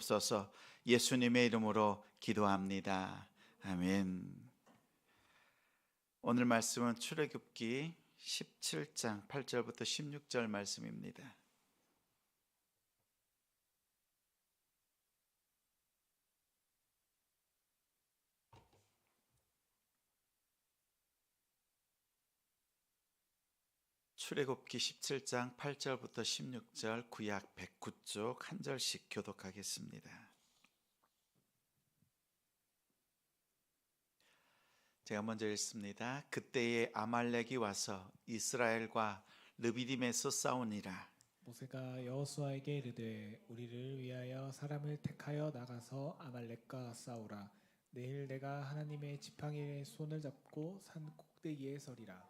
주시옵소서. 예수님의 이름으로 기도합니다. 아멘. 오늘 말씀은 출애굽기 17장 8절부터 16절 말씀입니다. 출애굽기 17장 8절부터 16절 구약 109쪽 한 절씩 교독하겠습니다. 제가 먼저 읽습니다. 그때에 아말렉이 와서 이스라엘과 르비딤에서 싸우니라. 모세가 여호수아에게 이르되 우리를 위하여 사람을 택하여 나가서 아말렉과 싸우라 내일 내가 하나님의 지팡이에 손을 잡고 산 꼭대기에 서리라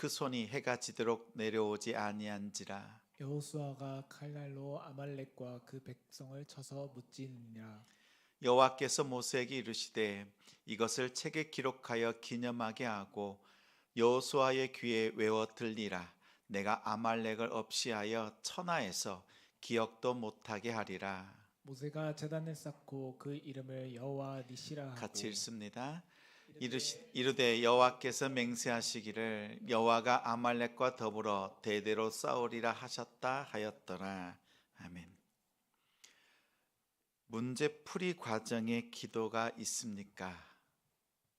그 손이 해가 지도록 내려오지 아니한지라. 여호수아가 칼날로 아말렉과 그 백성을 쳐서 무찌니라. 여호와께서 모세에게 이르시되 이것을 책에 기록하여 기념하게 하고 여호수아의 귀에 외워 들리라. 내가 아말렉을 없이하여 천하에서 기억도 못하게 하리라. 모세가 제단을 쌓고 그 이름을 여호와 니시라 하고 같이 읽습니다. 이르되 여호와께서 맹세하시기를 여호와가 아말렉과 더불어 대대로 싸우리라 하셨다 하였더라. 아멘. 문제풀이 과정에 기도가 있습니까?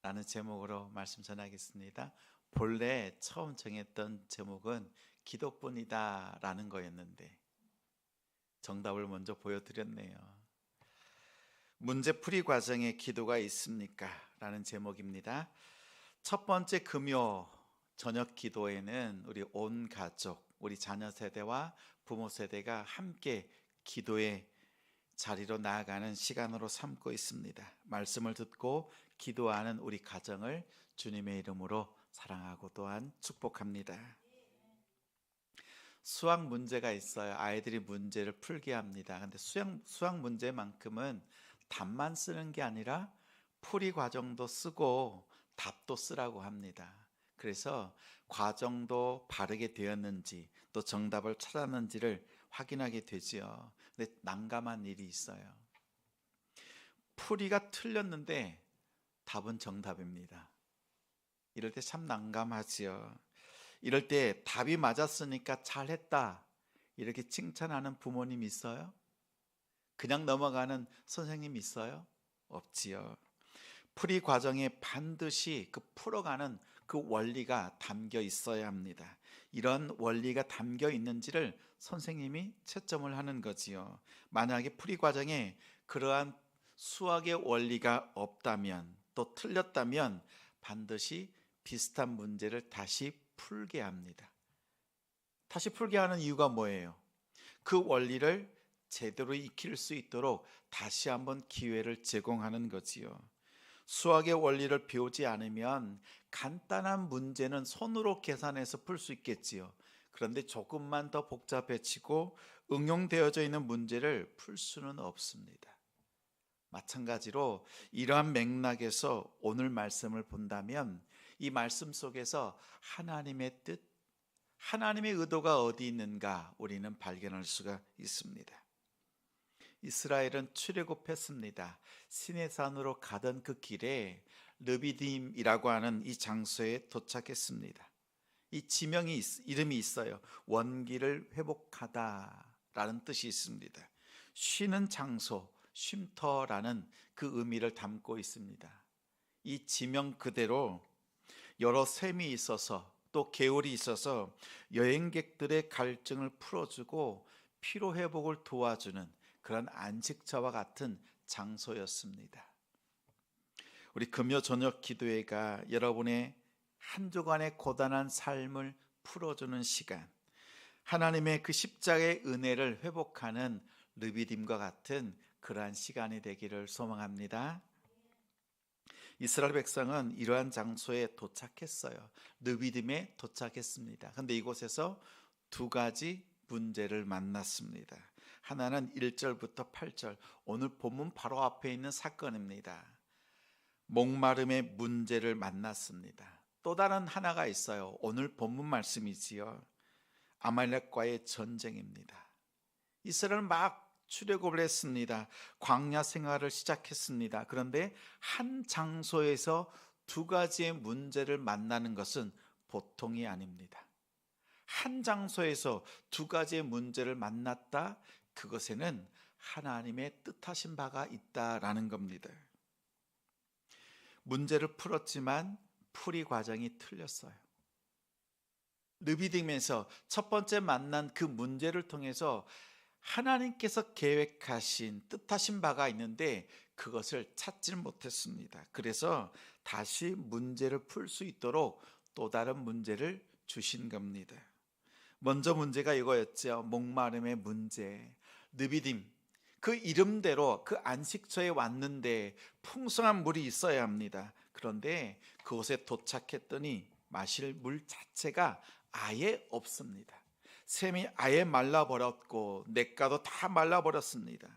라는 제목으로 말씀 전하겠습니다. 본래 처음 정했던 제목은 기도뿐이다 라는 거였는데 정답을 먼저 보여드렸네요. 문제풀이 과정에 기도가 있습니까? 라는 제목입니다. 첫 번째 금요 저녁 기도에는 우리 온 가족, 우리 자녀 세대와 부모 세대가 함께 기도의 자리로 나아가는 시간으로 삼고 있습니다. 말씀을 듣고 기도하는 우리 가정을 주님의 이름으로 사랑하고 또한 축복합니다. 수학 문제가 있어요. 아이들이 문제를 풀게 합니다. 근데 수학, 수학 문제만큼은 답만 쓰는 게 아니라 풀이 과정도 쓰고 답도 쓰라고 합니다. 그래서 과정도 바르게 되었는지 또 정답을 찾았는지를 확인하게 되지요. 근데 난감한 일이 있어요. 풀이가 틀렸는데 답은 정답입니다. 이럴 때 참 난감하지요. 이럴 때 답이 맞았으니까 잘했다. 이렇게 칭찬하는 부모님 있어요? 그냥 넘어가는 선생님 있어요? 없지요. 풀이 과정에 반드시 그 풀어가는 그 원리가 담겨 있어야 합니다. 이런 원리가 담겨 있는지를 선생님이 채점을 하는 거지요. 만약에 풀이 과정에 그러한 수학의 원리가 없다면 또 틀렸다면 반드시 비슷한 문제를 다시 풀게 합니다. 다시 풀게 하는 이유가 뭐예요? 그 원리를 제대로 익힐 수 있도록 다시 한번 기회를 제공하는 거지요. 수학의 원리를 배우지 않으면 간단한 문제는 손으로 계산해서 풀 수 있겠지요. 그런데 조금만 더 복잡해지고 응용되어져 있는 문제를 풀 수는 없습니다. 마찬가지로 이러한 맥락에서 오늘 말씀을 본다면 이 말씀 속에서 하나님의 뜻, 하나님의 의도가 어디 있는가 우리는 발견할 수가 있습니다. 이스라엘은 출애굽했습니다. 시내산으로 가던 그 길에 르비딤이라고 하는 이 장소에 도착했습니다. 이 지명이 이름이 있어요. 원기를 회복하다라는 뜻이 있습니다. 쉬는 장소, 쉼터라는 그 의미를 담고 있습니다. 이 지명 그대로 여러 셈이 있어서 또 계율이 있어서 여행객들의 갈증을 풀어주고 피로 회복을 도와주는 그런 안식처와 같은 장소였습니다. 우리 금요 저녁 기도회가 여러분의 한 주간의 고단한 삶을 풀어주는 시간, 하나님의 그 십자가의 은혜를 회복하는 르비딤과 같은 그러한 시간이 되기를 소망합니다. 이스라엘 백성은 이러한 장소에 도착했어요. 느비딤에 도착했습니다. 근데 이곳에서 두 가지 문제를 만났습니다. 하나는 1절부터 8절. 오늘 본문 바로 앞에 있는 사건입니다. 목마름의 문제를 만났습니다. 또 다른 하나가 있어요. 오늘 본문 말씀이지요. 아말렉과의 전쟁입니다. 이스라엘은 막 출애굽을 했습니다. 광야 생활을 시작했습니다. 그런데 한 장소에서 두 가지의 문제를 만나는 것은 보통이 아닙니다. 한 장소에서 두 가지의 문제를 만났다. 그것에는 하나님의 뜻하신 바가 있다라는 겁니다. 문제를 풀었지만 풀이 과정이 틀렸어요. 느비딤에서 첫 번째 만난 그 문제를 통해서 하나님께서 계획하신 뜻하신 바가 있는데 그것을 찾질 못했습니다. 그래서 다시 문제를 풀 수 있도록 또 다른 문제를 주신 겁니다. 먼저 문제가 이거였죠. 목마름의 문제. 느비딤. 그 이름대로 그 안식처에 왔는데 풍성한 물이 있어야 합니다. 그런데 그곳에 도착했더니 마실 물 자체가 아예 없습니다. 샘이 아예 말라버렸고 냇가도 다 말라버렸습니다.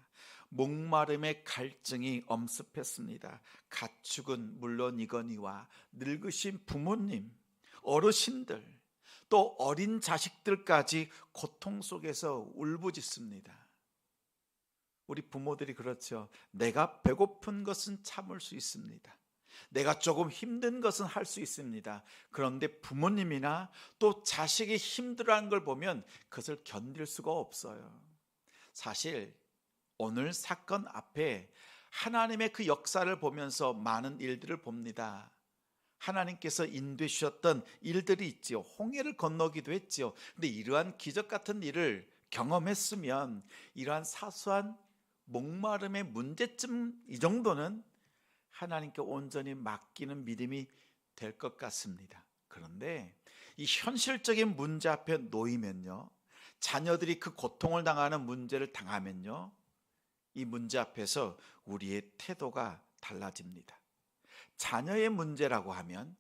목마름의 갈증이 엄습했습니다. 가축은 물론이거니와 늙으신 부모님, 어르신들, 또 어린 자식들까지 고통 속에서 울부짖습니다. 우리 부모들이 그렇죠. 내가 배고픈 것은 참을 수 있습니다. 내가 조금 힘든 것은 할 수 있습니다. 그런데 부모님이나 또 자식이 힘들어하는 걸 보면 그것을 견딜 수가 없어요. 사실 오늘 사건 앞에 하나님의 그 역사를 보면서 많은 일들을 봅니다. 하나님께서 인도해 주셨던 일들이 있지요. 홍해를 건너기도 했지요. 근데 이러한 기적 같은 일을 경험했으면 이러한 사소한 목마름의 문제점 이 정도는 하나님께 온전히 맡기는 믿음이 될 것 같습니다. 그런데 이 현실적인 문제 앞에 놓이면요. 자녀들이 그 고통을 당하는 문제를 당하면요. 이 문제 앞에서 우리의 태도가 달라집니다. 자녀의 문제라고 하면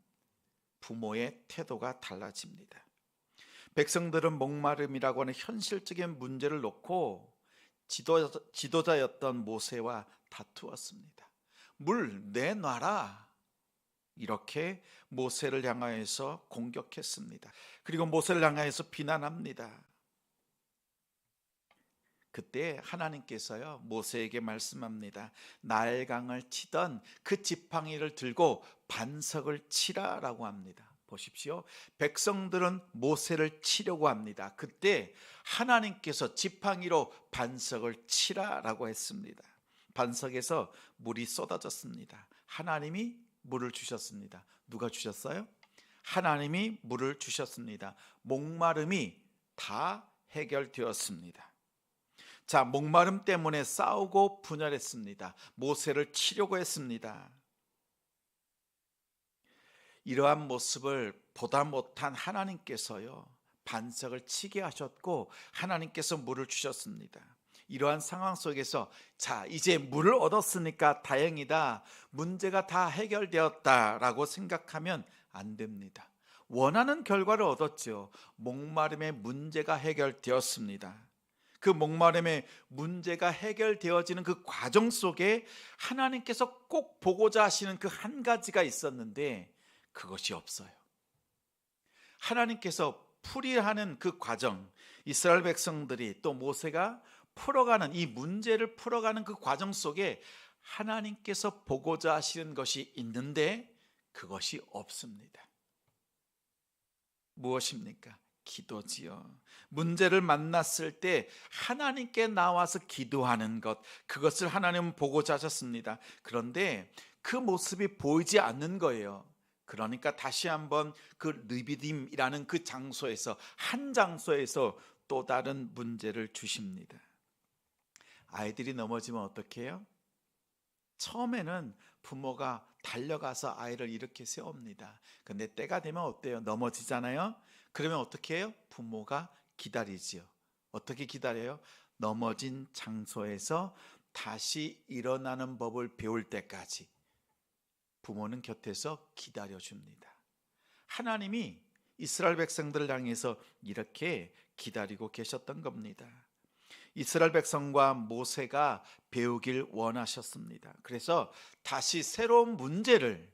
부모의 태도가 달라집니다. 백성들은 목마름이라고 하는 현실적인 문제를 놓고 지도자, 였던 모세와 다투었습니다. 물 내놔라. 이렇게 모세를 향하여서 공격했습니다. 그리고 모세를 향하여서 비난합니다. 그때 하나님께서요 모세에게 말씀합니다. 나일강을 치던 그 지팡이를 들고 반석을 치라라고 합니다. 보십시오. 백성들은 모세를 치려고 합니다. 그때 하나님께서 지팡이로 반석을 치라라고 했습니다. 반석에서 물이 쏟아졌습니다. 하나님이 물을 주셨습니다. 누가 주셨어요? 하나님이 물을 주셨습니다. 목마름이 다 해결되었습니다. 자, 목마름 때문에 싸우고 분열했습니다. 모세를 치려고 했습니다. 이러한 모습을 보다 못한 하나님께서요, 반석을 치게 하셨고, 하나님께서 물을 주셨습니다. 이러한 상황 속에서, 자, 이제 물을 얻었으니까 다행이다. 문제가 다 해결되었다라고 생각하면 안 됩니다. 원하는 결과를 얻었죠. 목마름의 문제가 해결되었습니다. 그 목마름의 문제가 해결되어지는 그 과정 속에 하나님께서 꼭 보고자 하시는 그 한 가지가 있었는데 그것이 없어요. 하나님께서 풀이하는 그 과정, 이스라엘 백성들이 또 모세가 풀어가는 이 문제를 풀어가는 그 과정 속에 하나님께서 보고자 하시는 것이 있는데 그것이 없습니다. 무엇입니까? 기도지요. 문제를 만났을 때 하나님께 나와서 기도하는 것, 그것을 하나님은 보고자 하셨습니다. 그런데 그 모습이 보이지 않는 거예요. 그러니까 다시 한번 그 르비딤이라는 그 장소에서 한 장소에서 또 다른 문제를 주십니다. 아이들이 넘어지면 어떻게 해요? 처음에는 부모가 달려가서 아이를 이렇게 세웁니다. 근데 때가 되면 어때요? 넘어지잖아요. 그러면 어떻게 해요? 부모가 기다리지요. 어떻게 기다려요? 넘어진 장소에서 다시 일어나는 법을 배울 때까지 부모는 곁에서 기다려 줍니다. 하나님이 이스라엘 백성들을 향해서 이렇게 기다리고 계셨던 겁니다. 이스라엘 백성과 모세가 배우길 원하셨습니다. 그래서 다시 새로운 문제를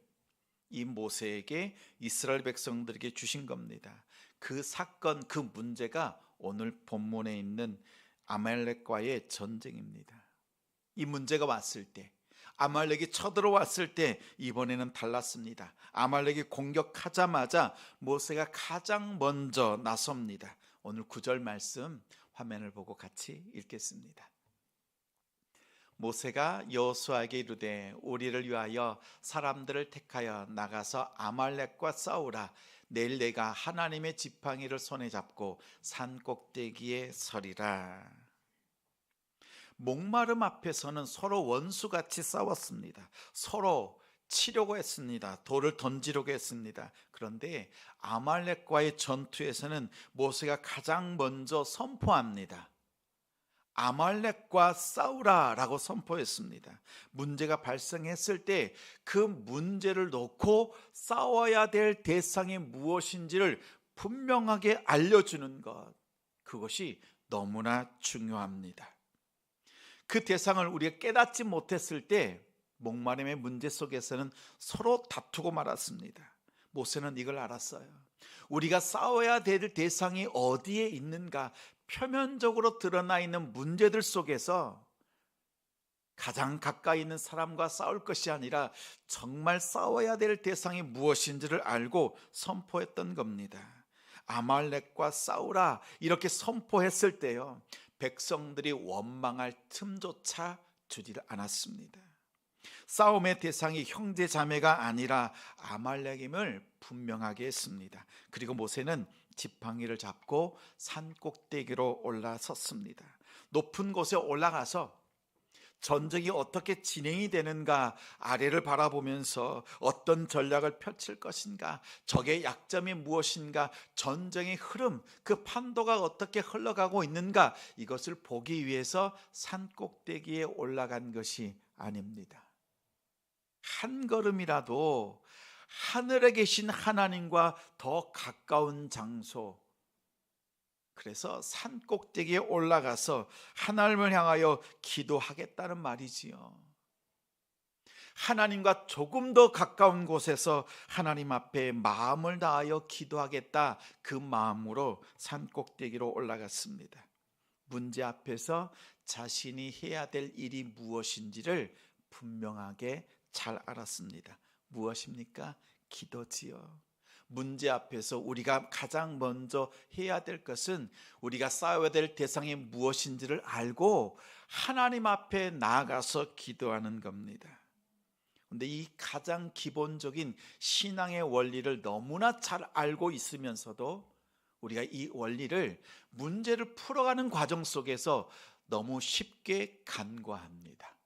이 모세에게 이스라엘 백성들에게 주신 겁니다. 그 사건, 그 문제가 오늘 본문에 있는 아말렉과의 전쟁입니다. 이 문제가 왔을 때 아말렉이 쳐들어왔을 때 이번에는 달랐습니다. 아말렉이 공격하자마자 모세가 가장 먼저 나섭니다. 오늘 구절 말씀 화면을 보고 같이 읽겠습니다. 모세가 여호수아에게 이르되 우리를 위하여 사람들을 택하여 나가서 아말렉과 싸우라 내일 내가 하나님의 지팡이를 손에 잡고 산 꼭대기에 서리라. 목마름 앞에서는 서로 원수같이 싸웠습니다. 서로 치려고 했습니다. 돌을 던지려고 했습니다. 그런데 아말렉과의 전투에서는 모세가 가장 먼저 선포합니다. 아말렉과 싸우라라고 선포했습니다. 문제가 발생했을 때 그 문제를 놓고 싸워야 될 대상이 무엇인지를 분명하게 알려주는 것. 그것이 너무나 중요합니다. 그 대상을 우리가 깨닫지 못했을 때 목마름의 문제 속에서는 서로 다투고 말았습니다. 모세는 이걸 알았어요. 우리가 싸워야 될 대상이 어디에 있는가 표면적으로 드러나 있는 문제들 속에서 가장 가까이 있는 사람과 싸울 것이 아니라 정말 싸워야 될 대상이 무엇인지를 알고 선포했던 겁니다. 아말렉과 싸우라 이렇게 선포했을 때요. 백성들이 원망할 틈조차 주지를 않았습니다. 싸움의 대상이 형제 자매가 아니라 아말렉임을 분명하게 했습니다. 그리고 모세는 지팡이를 잡고 산 꼭대기로 올라섰습니다. 높은 곳에 올라가서 전쟁이 어떻게 진행이 되는가 아래를 바라보면서 어떤 전략을 펼칠 것인가 적의 약점이 무엇인가 전쟁의 흐름 그 판도가 어떻게 흘러가고 있는가 이것을 보기 위해서 산 꼭대기에 올라간 것이 아닙니다. 한 걸음이라도 하늘에 계신 하나님과 더 가까운 장소 그래서 산 꼭대기에 올라가서 하나님을 향하여 기도하겠다는 말이지요. 하나님과 조금 더 가까운 곳에서 하나님 앞에 마음을 다하여 기도하겠다 그 마음으로 산 꼭대기로 올라갔습니다. 문제 앞에서 자신이 해야 될 일이 무엇인지를 분명하게 잘 알았습니다. 무엇입니까? 기도지요. 문제 앞에서 우리가 가장 먼저 해야 될 것은 우리가 싸워야 될 대상이 무엇인지를 알고 하나님 앞에 나아가서 기도하는 겁니다. 근데 이 가장 기본적인 신앙의 원리를 너무나 잘 알고 있으면서도 우리가 이 원리를 문제를 풀어가는 과정 속에서 너무 쉽게 간과합니다.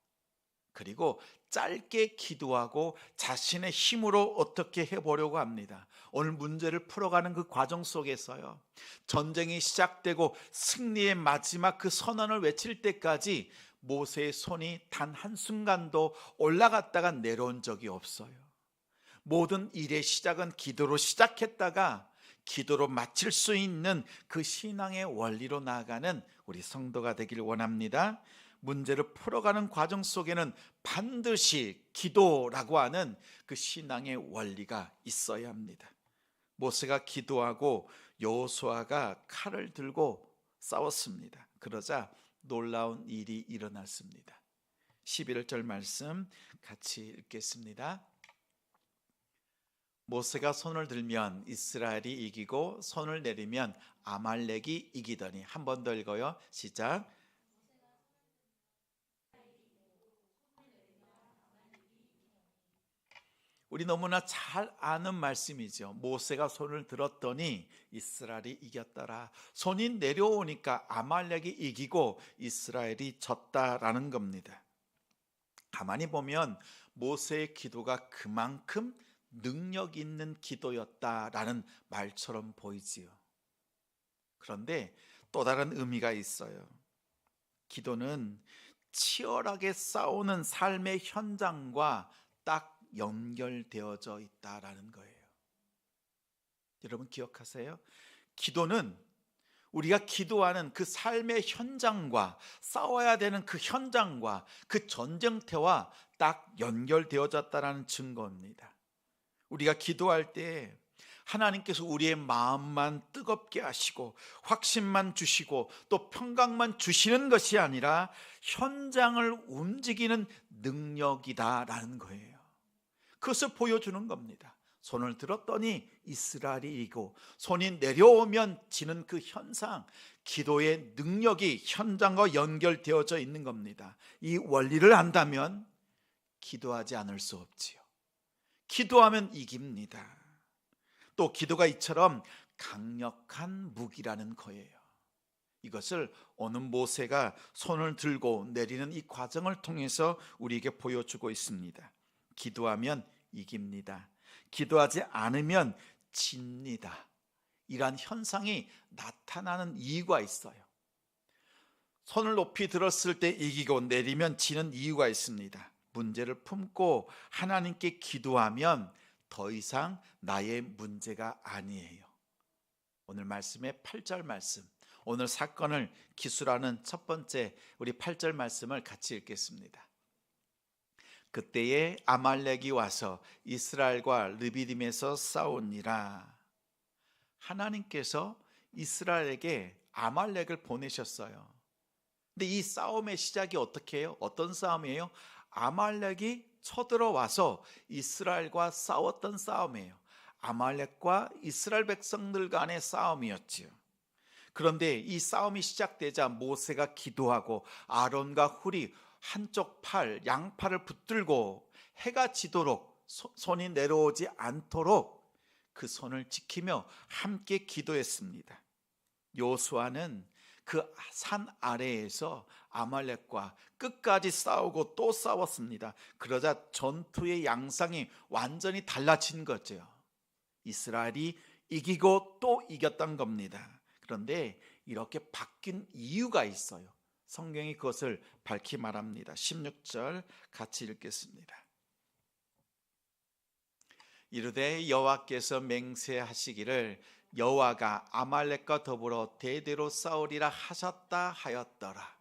그리고 짧게 기도하고 자신의 힘으로 어떻게 해보려고 합니다. 오늘 문제를 풀어가는 그 과정 속에서요. 전쟁이 시작되고 승리의 마지막 그 선언을 외칠 때까지 모세의 손이 단 한순간도 올라갔다가 내려온 적이 없어요. 모든 일의 시작은 기도로 시작했다가 기도로 마칠 수 있는 그 신앙의 원리로 나아가는 우리 성도가 되길 원합니다. 문제를 풀어가는 과정 속에는 반드시 기도라고 하는 그 신앙의 원리가 있어야 합니다. 모세가 기도하고 여호수아가 칼을 들고 싸웠습니다. 그러자 놀라운 일이 일어났습니다. 11절 말씀 같이 읽겠습니다. 모세가 손을 들면 이스라엘이 이기고 손을 내리면 아말렉이 이기더니 한 번 더 읽어요. 시작. 우리 너무나 잘 아는 말씀이죠. 모세가 손을 들었더니 이스라엘이 이겼더라. 손이 내려오니까 아말렉이 이기고 이스라엘이 졌다라는 겁니다. 가만히 보면 모세의 기도가 그만큼 능력 있는 기도였다라는 말처럼 보이지요. 그런데 또 다른 의미가 있어요. 기도는 치열하게 싸우는 삶의 현장과 딱 연결되어져 있다라는 거예요. 여러분 기억하세요? 기도는 우리가 기도하는 그 삶의 현장과 싸워야 되는 그 현장과 그 전쟁터와 딱 연결되어졌다라는 증거입니다. 우리가 기도할 때 하나님께서 우리의 마음만 뜨겁게 하시고 확신만 주시고 또 평강만 주시는 것이 아니라 현장을 움직이는 능력이다라는 거예요. 그것을 보여주는 겁니다. 손을 들었더니 이스라엘이 이고 손이 내려오면 지는 그 현상, 기도의 능력이 현장과 연결되어져 있는 겁니다. 이 원리를 안다면 기도하지 않을 수 없지요. 기도하면 이깁니다. 또 기도가 이처럼 강력한 무기라는 거예요. 이것을 오는 모세가 손을 들고 내리는 이 과정을 통해서 우리에게 보여주고 있습니다. 기도하면 이깁니다. 기도하지 않으면 집니다. 이러한 현상이 나타나는 이유가 있어요. 손을 높이 들었을 때 이기고 내리면 지는 이유가 있습니다. 문제를 품고 하나님께 기도하면 더 이상 나의 문제가 아니에요. 오늘 말씀의 8절 말씀. 오늘 사건을 기술하는 첫 번째 우리 8절 말씀을 같이 읽겠습니다. 그때에 아말렉이 와서 이스라엘과 르비딤에서 싸우니라. 하나님께서 이스라엘에게 아말렉을 보내셨어요. 근데 이 싸움의 시작이 어떻게 해요? 어떤 싸움이에요? 아말렉이 쳐들어와서 이스라엘과 싸웠던 싸움이에요. 아말렉과 이스라엘 백성들 간의 싸움이었지요. 그런데 이 싸움이 시작되자 모세가 기도하고 아론과 훌이 한쪽 팔, 양팔을 붙들고 해가 지도록 소- 손이 내려오지 않도록 그 손을 지키며 함께 기도했습니다. 요수아는 그 산 아래에서 아말렉과 끝까지 싸우고 또 싸웠습니다. 그러자 전투의 양상이 완전히 달라진 거죠. 이스라엘이 이기고 또 이겼던 겁니다. 그런데 이렇게 바뀐 이유가 있어요. 성경이 그것을 밝히 말합니다. 16절 같이 읽겠습니다. 이르되 여호와께서 맹세하시기를 여호와가 아말렉과 더불어 대대로 싸우리라 하셨다 하였더라.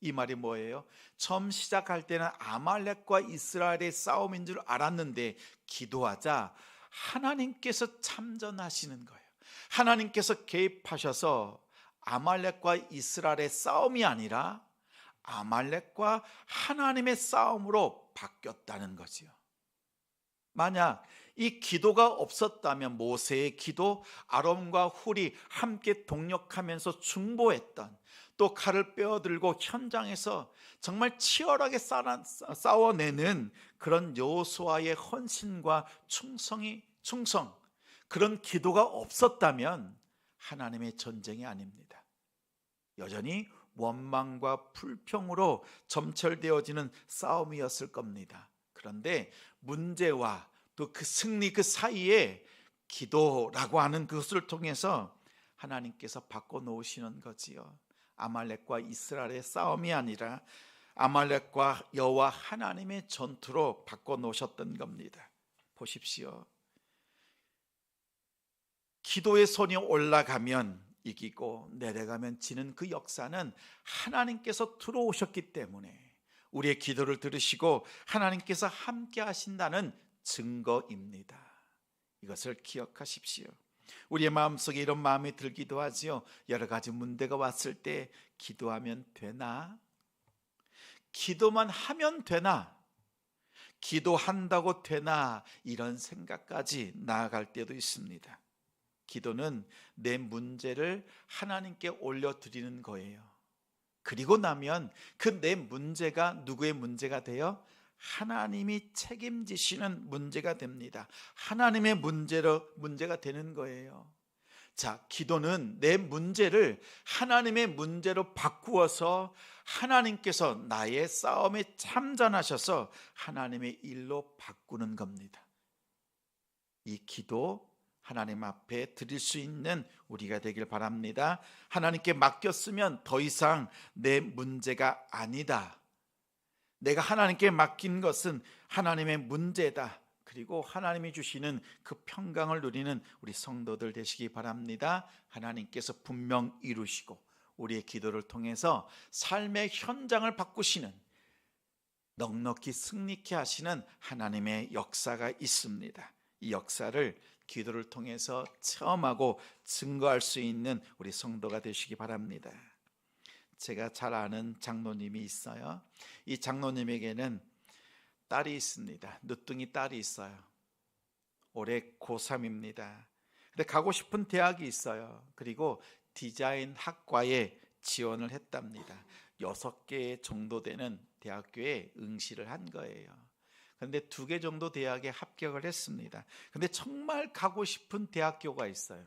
이 말이 뭐예요? 처음 시작할 때는 아말렉과 이스라엘의 싸움인 줄 알았는데 기도하자 하나님께서 참전하시는 거예요. 하나님께서 개입하셔서 아말렉과 이스라엘의 싸움이 아니라 아말렉과 하나님의 싸움으로 바뀌었다는 거지요. 만약 이 기도가 없었다면 모세의 기도, 아론과 훌이 함께 동력하면서 중보했던 또 칼을 빼어들고 현장에서 정말 치열하게 싸워내는 그런 여호수아의 헌신과 충성이 충성 그런 기도가 없었다면 하나님의 전쟁이 아닙니다. 여전히 원망과 불평으로 점철되어지는 싸움이었을 겁니다. 그런데 문제와 또 그 승리 그 사이에 기도라고 하는 그것을 통해서 하나님께서 바꿔 놓으시는 거지요. 아말렉과 이스라엘의 싸움이 아니라 아말렉과 여호와 하나님의 전투로 바꿔 놓으셨던 겁니다. 보십시오. 기도의 손이 올라가면 이기고 내려가면 지는 그 역사는 하나님께서 들어오셨기 때문에 우리의 기도를 들으시고 하나님께서 함께 하신다는 증거입니다. 이것을 기억하십시오. 우리의 마음속에 이런 마음이 들기도 하지요. 여러 가지 문제가 왔을 때 기도하면 되나? 기도만 하면 되나? 기도한다고 되나? 이런 생각까지 나아갈 때도 있습니다. 기도는 내 문제를 하나님께 올려드리는 거예요. 그리고 나면 그 내 문제가 누구의 문제가 돼요? 하나님이 책임지시는 문제가 됩니다. 하나님의 문제로 문제가 되는 거예요. 자, 기도는 내 문제를 하나님의 문제로 바꾸어서 하나님께서 나의 싸움에 참전하셔서 하나님의 일로 바꾸는 겁니다. 이 기도 하나님 앞에 드릴 수 있는 우리가 되길 바랍니다. 하나님께 맡겼으면 더 이상 내 문제가 아니다. 내가 하나님께 맡긴 것은 하나님의 문제다. 그리고 하나님이 주시는 그 평강을 누리는 우리 성도들 되시기 바랍니다. 하나님께서 분명 이루시고 우리의 기도를 통해서 삶의 현장을 바꾸시는 넉넉히 승리케 하시는 하나님의 역사가 있습니다. 이 역사를 기도를 통해서 체험하고 증거할 수 있는 우리 성도가 되시기 바랍니다. 제가 잘 아는 장로님이 있어요. 이 장로님에게는 딸이 있습니다. 늦둥이 딸이 있어요. 올해 고3입니다. 근데 가고 싶은 대학이 있어요. 그리고 디자인 학과에 지원을 했답니다. 여섯 개 정도 되는 대학교에 응시를 한 거예요. 근데 두 개 정도 대학에 합격을 했습니다. 근데 정말 가고 싶은 대학교가 있어요.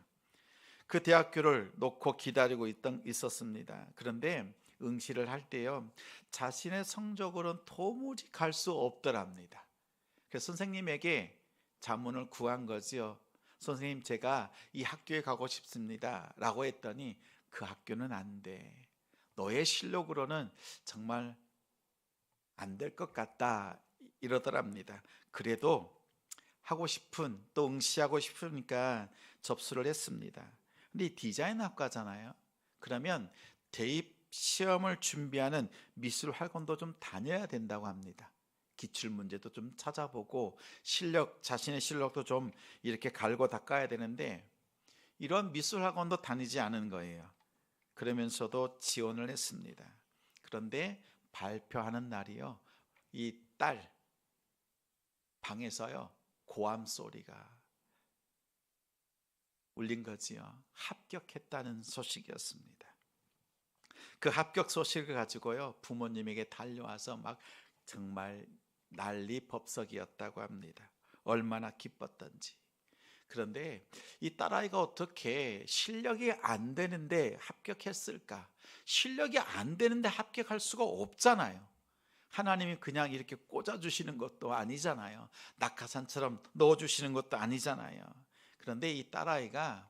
그 대학교를 놓고 기다리고 있던 있었습니다. 그런데 응시를 할 때요. 자신의 성적으로는 도무지 갈 수 없더랍니다. 그래서 선생님에게 자문을 구한 거지요. 선생님 제가 이 학교에 가고 싶습니다. 라고 했더니 그 학교는 안 돼. 너의 실력으로는 정말 안 될 것 같다. 이러더랍니다. 그래도 하고 싶은 또 응시하고 싶으니까 접수를 했습니다. 근데 이 디자인 학과잖아요. 그러면 대입 시험을 준비하는 미술 학원도 좀 다녀야 된다고 합니다. 기출 문제도 좀 찾아보고 실력 자신의 실력도 좀 이렇게 갈고 닦아야 되는데 이런 미술 학원도 다니지 않은 거예요. 그러면서도 지원을 했습니다. 그런데 발표하는 날이요. 이 딸 방에서요. 고함 소리가 울린 거지요. 합격했다는 소식이었습니다. 그 합격 소식을 가지고요. 부모님에게 달려와서 막 정말 난리 법석이었다고 합니다. 얼마나 기뻤던지. 그런데 이 딸아이가 어떻게 실력이 안 되는데 합격했을까? 실력이 안 되는데 합격할 수가 없잖아요. 하나님이 그냥 이렇게 꽂아주시는 것도 아니잖아요. 낙하산처럼 넣어주시는 것도 아니잖아요. 그런데 이 딸아이가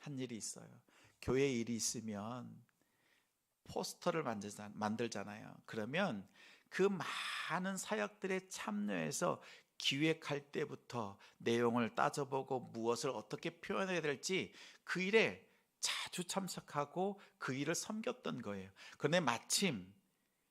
한 일이 있어요. 교회 일이 있으면 포스터를 만들잖아요. 그러면 그 많은 사역들에 참여해서 기획할 때부터 내용을 따져보고 무엇을 어떻게 표현해야 될지 그 일에 자주 참석하고 그 일을 섬겼던 거예요. 그런데 마침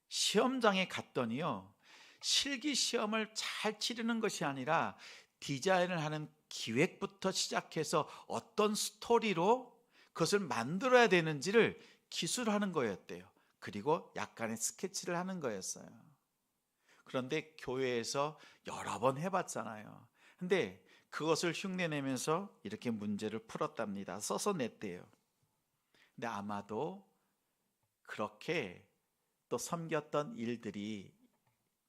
시험장에 갔더니요. 실기 시험을 잘 치르는 것이 아니라 디자인을 하는 기획부터 시작해서 어떤 스토리로 그것을 만들어야 되는지를 기술하는 거였대요. 그리고 약간의 스케치를 하는 거였어요. 그런데 교회에서 여러 번 해봤잖아요. 근데 그것을 흉내내면서 이렇게 문제를 풀었답니다. 써서 냈대요. 근데 아마도 그렇게 또 섬겼던 일들이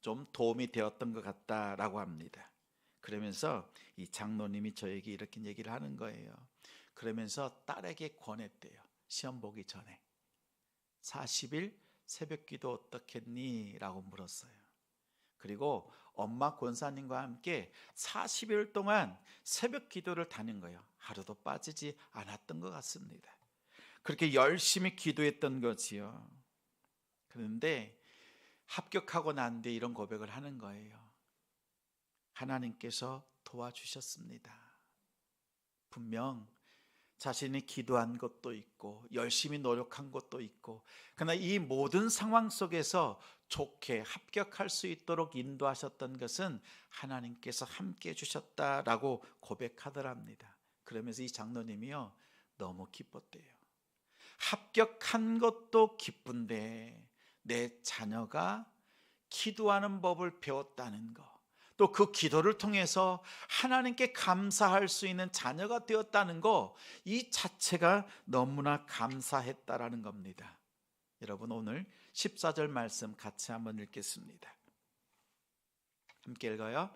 좀 도움이 되었던 것 같다라고 합니다. 그러면서 이 장로님이 저에게 이렇게 얘기를 하는 거예요. 그러면서 딸에게 권했대요. 시험 보기 전에 40일 새벽 기도 어떻겠니? 라고 물었어요. 그리고 엄마 권사님과 함께 40일 동안 새벽 기도를 다닌 거예요. 하루도 빠지지 않았던 것 같습니다. 그렇게 열심히 기도했던 거지요. 그런데 합격하고 난 뒤에 이런 고백을 하는 거예요. 하나님께서 도와주셨습니다. 분명 자신이 기도한 것도 있고 열심히 노력한 것도 있고 그러나 이 모든 상황 속에서 좋게 합격할 수 있도록 인도하셨던 것은 하나님께서 함께 해 주셨다라고 고백하더랍니다. 그러면서 이 장로님이요 너무 기뻤대요. 합격한 것도 기쁜데 내 자녀가 기도하는 법을 배웠다는 것. 또 그 기도를 통해서 하나님께 감사할 수 있는 자녀가 되었다는 거, 이 자체가 너무나 감사했다라는 겁니다. 여러분, 오늘 14절 말씀 같이 한번 읽겠습니다. 함께 읽어요.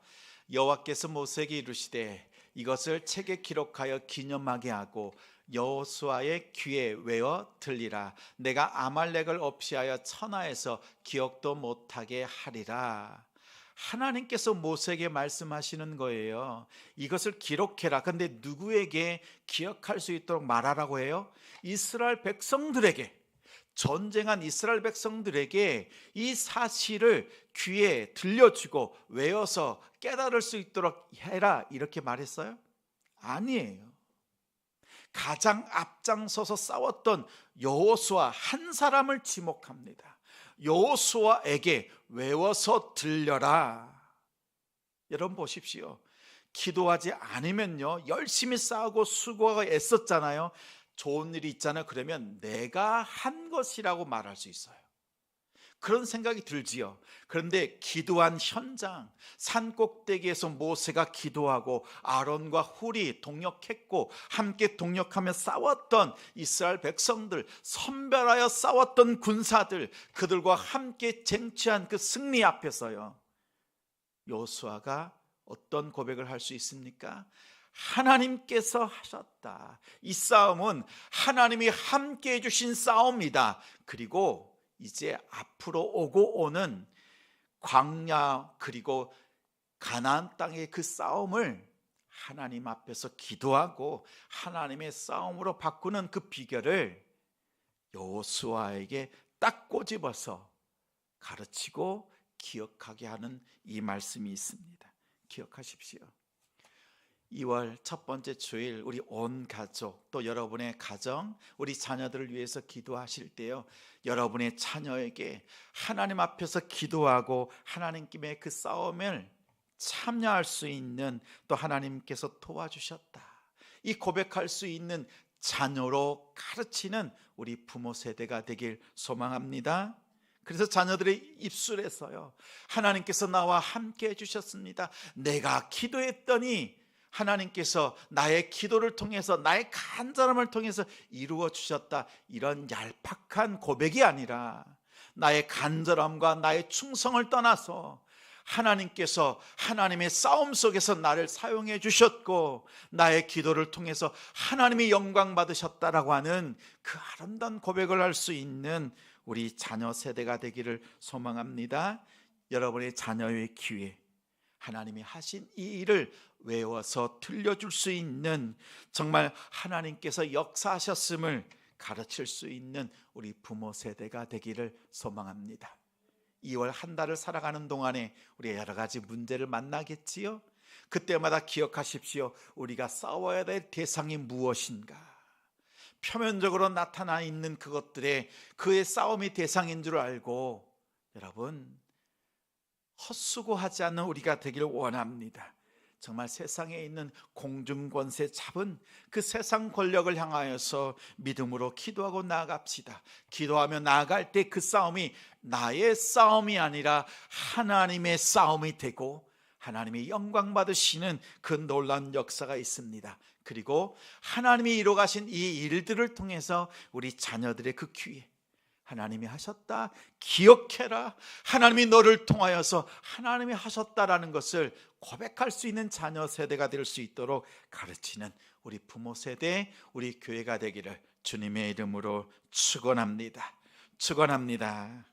여호와께서 모세에게 이르시되 이것을 책에 기록하여 기념하게 하고 여호수아의 귀에 외어 들리라 내가 아말렉을 없이하여 천하에서 기억도 못하게 하리라 하나님께서 모세에게 말씀하시는 거예요. 이것을 기록해라. 근데 누구에게 기억할 수 있도록 말하라고 해요? 이스라엘 백성들에게 전쟁한 이스라엘 백성들에게 이 사실을 귀에 들려주고 외워서 깨달을 수 있도록 해라 이렇게 말했어요? 아니에요. 가장 앞장서서 싸웠던 여호수아 한 사람을 지목합니다. 여호수아에게 외워서 들려라. 여러분 보십시오. 기도하지 않으면요 열심히 싸우고 수고하고 애썼잖아요. 좋은 일이 있잖아요. 그러면 내가 한 것이라고 말할 수 있어요. 그런 생각이 들지요. 그런데 기도한 현장, 산 꼭대기에서 모세가 기도하고 아론과 훌이 동역했고 함께 동역하며 싸웠던 이스라엘 백성들, 선별하여 싸웠던 군사들, 그들과 함께 쟁취한 그 승리 앞에서요. 요수아가 어떤 고백을 할 수 있습니까? 하나님께서 하셨다. 이 싸움은 하나님이 함께 해주신 싸움이다. 그리고 이제 앞으로 오고 오는 광야 그리고 가나안 땅의 그 싸움을 하나님 앞에서 기도하고 하나님의 싸움으로 바꾸는 그 비결을 여호수아에게 딱 꼬집어서 가르치고 기억하게 하는 이 말씀이 있습니다. 기억하십시오. 2월 첫 번째 주일 우리 온 가족 또 여러분의 가정 우리 자녀들을 위해서 기도하실 때요 여러분의 자녀에게 하나님 앞에서 기도하고 하나님께 그 싸움을 참여할 수 있는 또 하나님께서 도와주셨다 이 고백할 수 있는 자녀로 가르치는 우리 부모 세대가 되길 소망합니다. 그래서 자녀들의 입술에서요 하나님께서 나와 함께 해주셨습니다. 내가 기도했더니 하나님께서 나의 기도를 통해서 나의 간절함을 통해서 이루어 주셨다. 이런 얄팍한 고백이 아니라 나의 간절함과 나의 충성을 떠나서 하나님께서 하나님의 싸움 속에서 나를 사용해 주셨고 나의 기도를 통해서 하나님이 영광 받으셨다라고 하는 그 아름다운 고백을 할 수 있는 우리 자녀 세대가 되기를 소망합니다. 여러분의 자녀의 귀에 하나님이 하신 이 일을 외워서 들려줄 수 있는 정말 하나님께서 역사하셨음을 가르칠 수 있는 우리 부모 세대가 되기를 소망합니다. 2월 한 달을 살아가는 동안에 우리가 여러 가지 문제를 만나겠지요. 그때마다 기억하십시오. 우리가 싸워야 될 대상이 무엇인가? 표면적으로 나타나 있는 그것들에 그의 싸움이 대상인 줄 알고 여러분 헛수고하지 않는 우리가 되기를 원합니다. 정말 세상에 있는 공중권세 잡은 그 세상 권력을 향하여서 믿음으로 기도하고 나아갑시다. 기도하며 나아갈 때 그 싸움이 나의 싸움이 아니라 하나님의 싸움이 되고 하나님이 영광 받으시는 그 놀라운 역사가 있습니다. 그리고 하나님이 이루어 가신 이 일들을 통해서 우리 자녀들의 그 귀에 하나님이 하셨다. 기억해라. 하나님이 너를 통하여서 하나님이 하셨다라는 것을 고백할 수 있는 자녀 세대가 될 수 있도록 가르치는 우리 부모 세대, 우리 교회가 되기를 주님의 이름으로 축원합니다. 축원합니다.